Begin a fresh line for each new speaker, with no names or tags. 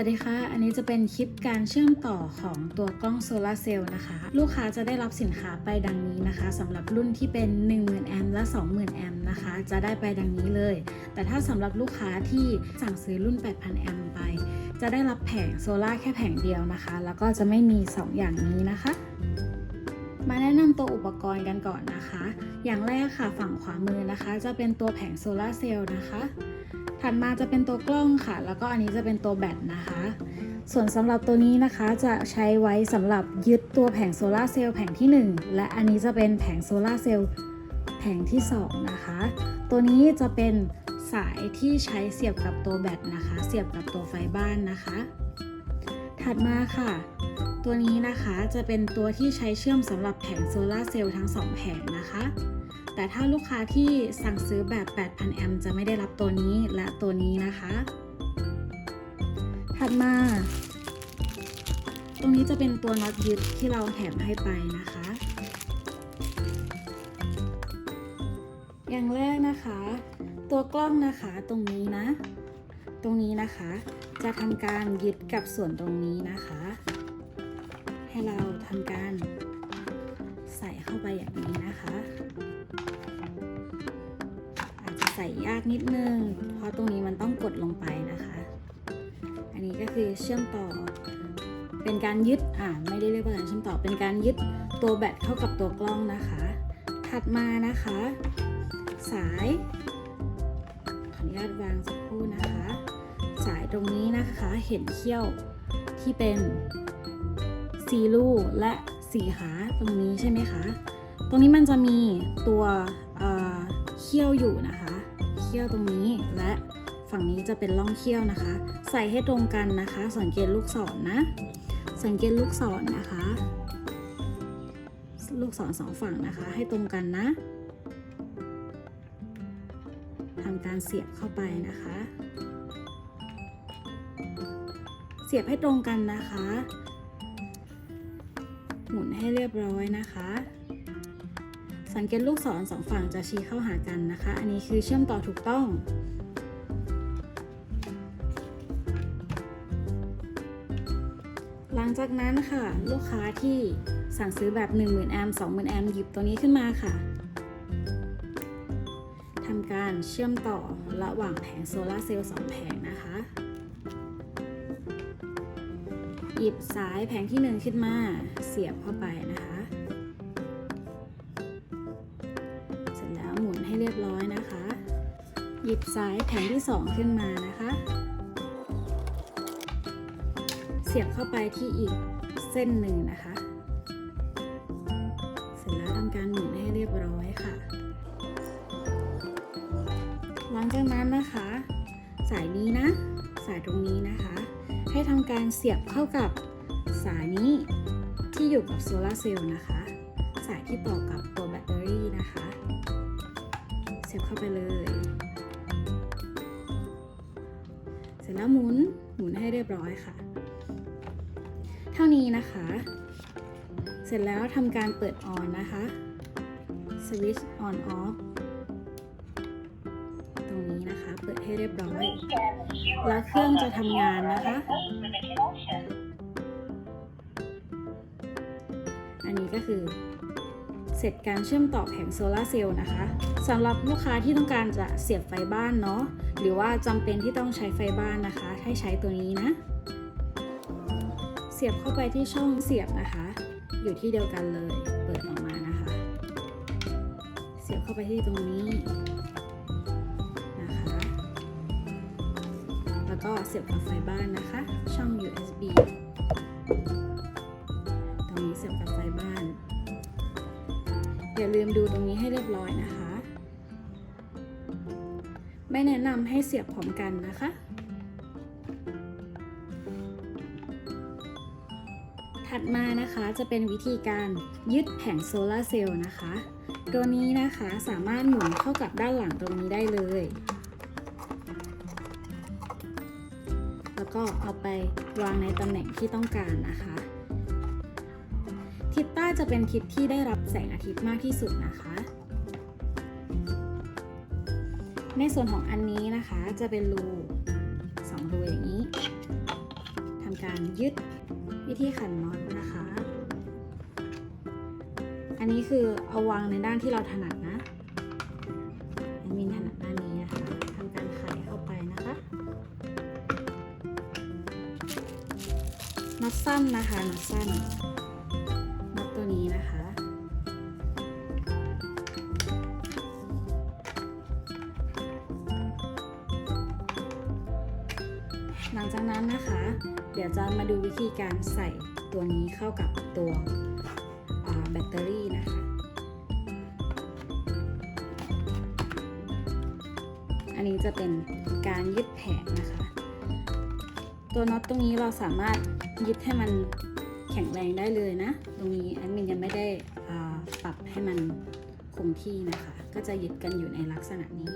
วัสดีค่ะ อันนี้จะเป็นคลิปการเชื่อมต่อของตัวกล้องโซลาร์เซลล์นะคะ ลูกค้าจะได้รับสินค้าไปดังนี้นะคะสำหรับรุ่นที่เป็น 10,000 แอมป์และ 20,000 แอมป์นะคะ จะได้ไปดังนี้เลย แต่ถ้าสำหรับลูกค้าที่สั่งซื้อรุ่น 8,000 แอมป์ไป จะได้รับแผงโซลาแค่แผงเดียวนะคะ แล้วก็จะไม่มี 2 อย่างนี้นะคะมาแนะนำตัวอุปกรณ์กันก่อนนะคะ อย่างแรกค่ะฝั่งขวามือนะคะ จะเป็นตัวแผงโซลาร์เซลล์นะคะ ถัดมาจะเป็นตัวกล้องค่ะ แล้วก็อันนี้จะเป็นตัวแบตนะคะ ส่วนสำหรับตัวนี้นะคะจะใช้ไว้สำหรับยึดตัวแผงโซลาเซลล์แผงที่ 1 และอันนี้จะเป็นแผงโซลาเซลล์แผงที่ 2 นะคะ ตัวนี้จะเป็นสายที่ใช้เสียบกับตัวแบตนะคะ เสียบกับตัวไฟบ้านนะคะ ถัดมาค่ะ ตัวนี้นะคะจะเป็นตัวที่ใช้เชื่อมสำหรับแผงโซลาเซลล์ทั้ง 2 แผงนะคะ แต่ถ้าลูกค้าที่สั่งซื้อแบบ 8,000 แอมจะไม่ได้รับตัวนี้และตัวนี้นะคะ ถัดมา ตรงนี้จะเป็นตัวน็อตยึดที่เราแถมให้ไปนะคะ อย่างแรกนะคะ ตัวกล้องนะคะตรงนี้นะ ตรงนี้นะคะ จะทำการยึดกับส่วนตรงนี้นะคะ ให้เราทำการใส่เข้าไปอย่างนี้นะคะ ใส่ยากนิดนึง เพราะตรงนี้มันต้องกดลงไปนะคะ อันนี้ก็คือเชื่อมต่อ เป็นการยึด อ่าไม่ได้เรียกว่าการเชื่อมต่อ เป็นการยึดตัวแบตเข้ากับตัวกล้องนะคะ ถัดมานะคะ สายขออนุญาตวางสักครู่นะคะ สายตรงนี้นะคะเห็นเขี้ยวที่เป็นสีลูและสีขาตรงนี้ใช่ไหมคะ ตรงนี้มันจะมีตัว เอ่อเขี้ยวอยู่นะคะเขี้ยวตรงนี้และฝั่งนี้จะเป็นร่องเขี้ยวนะคะ ใส่ให้ตรงกันนะคะ สังเกตลูกศรนนะ สังเกตลูกศรนนะคะ ลูกศรสองฝั่งนะคะ ให้ตรงกันนะทำการเสียบเข้าไปนะคะ เสียบให้ตรงกันนะคะ หมุนให้เรียบร้อยนะคะ สังเกตลูกศรสองฝั่งจะชี้เข้าหากันนะคะ อันนี้คือเชื่อมต่อถูกต้อง หลังจากนั้นค่ะ ลูกค้าที่สั่งซื้อแบบ 10,000 แอมป์ 20,000 แอมป์หยิบตัวนี้ขึ้นมาค่ะทำการเชื่อมต่อระหว่างแผงโซลาร์เซลล์2แผงนะคะ หยิบสายแผงที่ 1 ขึ้นมาเสียบเข้าไปนะคะ หยิบสายแผงที่ 2 ขึ้นมานะคะ เสียบเข้าไปที่อีกเส้นหนึ่งนะคะ เสร็จแล้วทำการหมุนให้เรียบร้อยค่ะ หลังจากนั้นนะคะ สายนี้นะ สายตรงนี้นะคะ ให้ทำการเสียบเข้ากับสายนี้ที่อยู่กับโซลาร์เซลล์นะคะ สายที่ต่อกับตัวแบตเตอรี่นะคะ เสียบเข้าไปเลย ร็จแล้วหมุนหมุนให้เรียบร้อยค่ะ เท่านี้นะคะ เสร็จแล้วทำการเปิดออนนะคะสวิตช์ออนออฟตรงนี้นะคะ เปิดให้เรียบร้อย แล้วเครื่องจะทำงานนะคะ อันนี้ก็คือ เสร็จการเชื่อมต่อแผงโซลาร์เซลล์นะคะสำหรับลูกค้าที่ต้องการจะเสียบไฟบ้านเนาะหรือว่าจำเป็นที่ต้องใช้ไฟบ้านนะคะ ให้ใช้ตัวนี้นะ เสียบเข้าไปที่ช่องเสียบนะคะ อยู่ที่เดียวกันเลย เปิดออกมานะคะ เสียบเข้าไปที่ตรงนี้นะคะ แล้วก็เสียบกับไฟบ้านนะคะ ช่อง USB ตรงนี้เสียบกับไฟบ้าน อย่าลืมดูตรงนี้ให้เรียบร้อยนะคะ ไม่แนะนำให้เสียบพร้อมกันนะคะ ถัดมานะคะจะเป็นวิธีการยึดแผงโซลาร์เซลล์นะคะ ตัวนี้นะคะสามารถหมุนเข้ากับด้านหลังตรงนี้ได้เลย แล้วก็เอาไปวางในตำแหน่งที่ต้องการนะคะ ทิศใต้จะเป็นทิศที่ได้รับแสงอาทิตย์มากที่สุดนะคะ ในส่วนของอันนี้นะคะจะเป็นรูสองรูอย่างนี้ทำการยึดวิธีขันน็อตนะคะ อันนี้คือเอาวางในด้านที่เราถนัดนะแอดมินถนัดด้านนี้นะคะทำการไขเข้าไปนะคะน็อตสั้นนะคะน็อตสั้น จากนั้นนะคะ เดี๋ยวจะมาดูวิธีการใส่ตัวนี้เข้ากับตัวแบตเตอรี่นะคะ อันนี้จะเป็นการยึดแผงนะคะ ตัวน็อตตรงนี้เราสามารถยึดให้มันแข็งแรงได้เลยนะ ตรงนี้แอดมินยังไม่ได้ปรับให้มันคงที่นะคะ ก็จะยึดกันอยู่ในลักษณะนี้